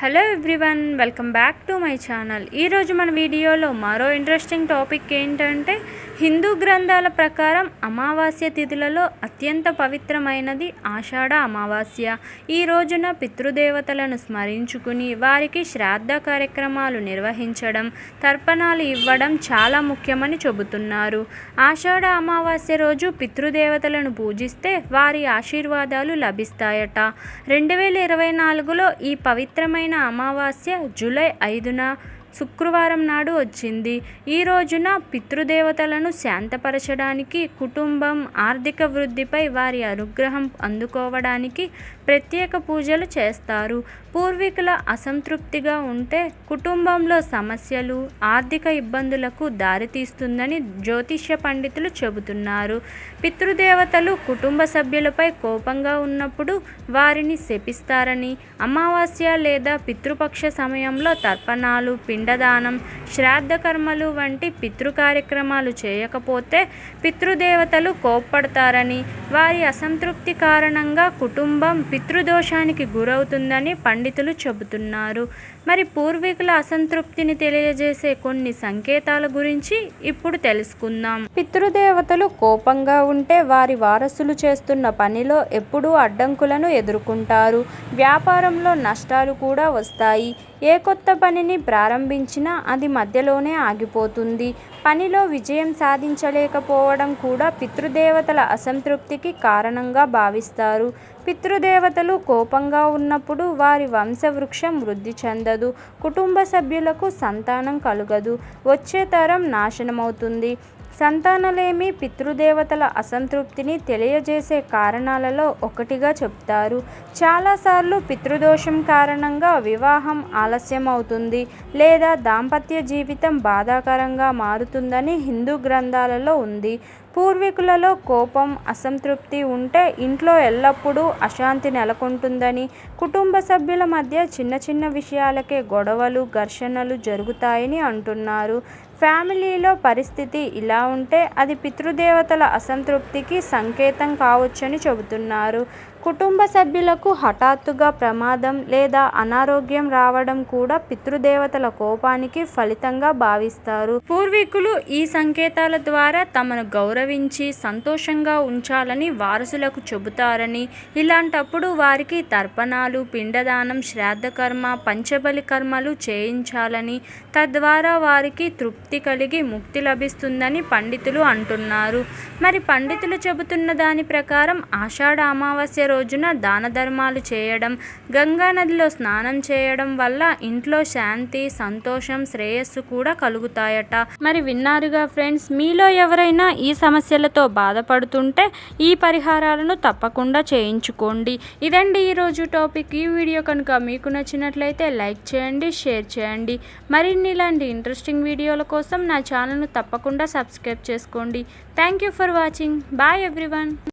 Hello everyone welcome back to my channel ఈరోజు మన వీడియోలో మరో ఇంట్రెస్టింగ్ టాపిక్ ఏంటంటే హిందూ గ్రంథాల ప్రకారం అమావాస్య తిథులలో అత్యంత పవిత్రమైనది ఆషాఢ అమావాస్య. ఈ రోజున పితృదేవతలను స్మరించుకుని వారికి శ్రాద్ధ కార్యక్రమాలు నిర్వహించడం తర్పణాలు ఇవ్వడం చాలా ముఖ్యమని చెబుతున్నారు. ఆషాఢ అమావాస్య రోజు పితృదేవతలను పూజిస్తే వారి ఆశీర్వాదాలు లభిస్తాయట. రెండు వేల ఇరవై నాలుగులో ఈ పవిత్రమైన అమావాస్య జూలై ఐదున శుక్రవారం నాడు వచ్చింది. ఈ రోజున పితృదేవతలను శాంతపరచడానికి కుటుంబం ఆర్థిక వృద్ధిపై వారి అనుగ్రహం అందుకోవడానికి ప్రత్యేక పూజలు చేస్తారు. పూర్వీకుల అసంతృప్తిగా ఉంటే కుటుంబంలో సమస్యలు ఆర్థిక ఇబ్బందులకు దారితీస్తుందని జ్యోతిష్య పండితులు చెబుతున్నారు. పితృదేవతలు కుటుంబ సభ్యులపై కోపంగా ఉన్నప్పుడు వారిని శపిస్తారని అమావాస్య లేదా పితృపక్ష సమయంలో తర్పణాలు పిండదానం శ్రాద్ధ కర్మలు వంటి పితృ కార్యక్రమాలు చేయకపోతే పితృదేవతలు కోప్పడతారని వారి అసంతృప్తి కారణంగా కుటుంబం పితృదోషానికి గురవుతుందని పండితులు చెబుతున్నారు. మరి పూర్వీకుల అసంతృప్తిని తెలియజేసే కొన్ని సంకేతాల గురించి ఇప్పుడు తెలుసుకుందాం. పితృదేవతలు కోపంగా ఉంటే వారి వారసులు చేస్తున్న పనిలో ఎప్పుడూ అడ్డంకులను ఎదుర్కొంటారు. వ్యాపారంలో నష్టాలు కూడా వస్తాయి. ఏ కొత్త పనిని ప్రారంభించినా అది మధ్యలోనే ఆగిపోతుంది. పనిలో విజయం సాధించలేకపోవడం కూడా పితృదేవతల అసంతృప్తికి కారణంగా భావిస్తారు. పితృదేవతలు కోపంగా ఉన్నప్పుడు వారి వంశవృక్షం వృద్ధి చెందదు. కుటుంబ సభ్యులకు సంతానం కలుగదు. వచ్చే తరం నాశనమవుతుంది. సంతానలేమి పితృదేవతల అసంతృప్తిని తెలియజేసే కారణాలలో ఒకటిగా చెప్తారు. చాలాసార్లు పితృదోషం కారణంగా వివాహం ఆలస్యం అవుతుంది లేదా దాంపత్య జీవితం బాధాకరంగా మారుతుందని హిందూ గ్రంథాలలో ఉంది. పూర్వీకులలో కోపం అసంతృప్తి ఉంటే ఇంట్లో ఎల్లప్పుడూ అశాంతి నెలకొంటుందని కుటుంబ సభ్యుల మధ్య చిన్న చిన్న విషయాలకే గొడవలు ఘర్షణలు జరుగుతాయని అంటున్నారు. ఫ్యామిలీలో పరిస్థితి ఇలా ఉంటే అది పితృదేవతల అసంతృప్తికి సంకేతం కావచ్చని చెబుతున్నారు. కుటుంబ సభ్యులకు హఠాత్తుగా ప్రమాదం లేదా అనారోగ్యం రావడం కూడా పితృదేవతల కోపానికి ఫలితంగా భావిస్తారు. పూర్వీకులు ఈ సంకేతాల ద్వారా తమను గౌరవించి సంతోషంగా ఉంచాలని వారసులకు చెబుతారని ఇలాంటప్పుడు వారికి తర్పణాలు పిండదానం శ్రాద్ధకర్మ పంచబలి కర్మలు చేయించాలని తద్వారా వారికి తృప్తి కలిగి ముక్తి లభిస్తుందని పండితులు అంటున్నారు. మరి పండితులు చెబుతున్న దాని ప్రకారం ఆషాఢ అమావాస్య రోజున దాన ధర్మాలు చేయడం గంగా నదిలో స్నానం చేయడం వల్ల ఇంట్లో శాంతి సంతోషం శ్రేయస్సు కూడా కలుగుతాయట. మరి విన్నారుగా ఫ్రెండ్స్ మీలో ఎవరైనా ఈ సమస్యలతో బాధపడుతుంటే ఈ పరిహారాలను తప్పకుండా చేయించుకోండి. ఇదండి ఈరోజు టాపిక్. ఈ వీడియో కనుక మీకు నచ్చినట్లయితే లైక్ చేయండి షేర్ చేయండి. మరిన్ని ఇలాంటి ఇంట్రెస్టింగ్ వీడియోల కోసం నా ఛానల్ను తప్పకుండా సబ్స్క్రైబ్ చేసుకోండి. Thank you for watching. Bye everyone.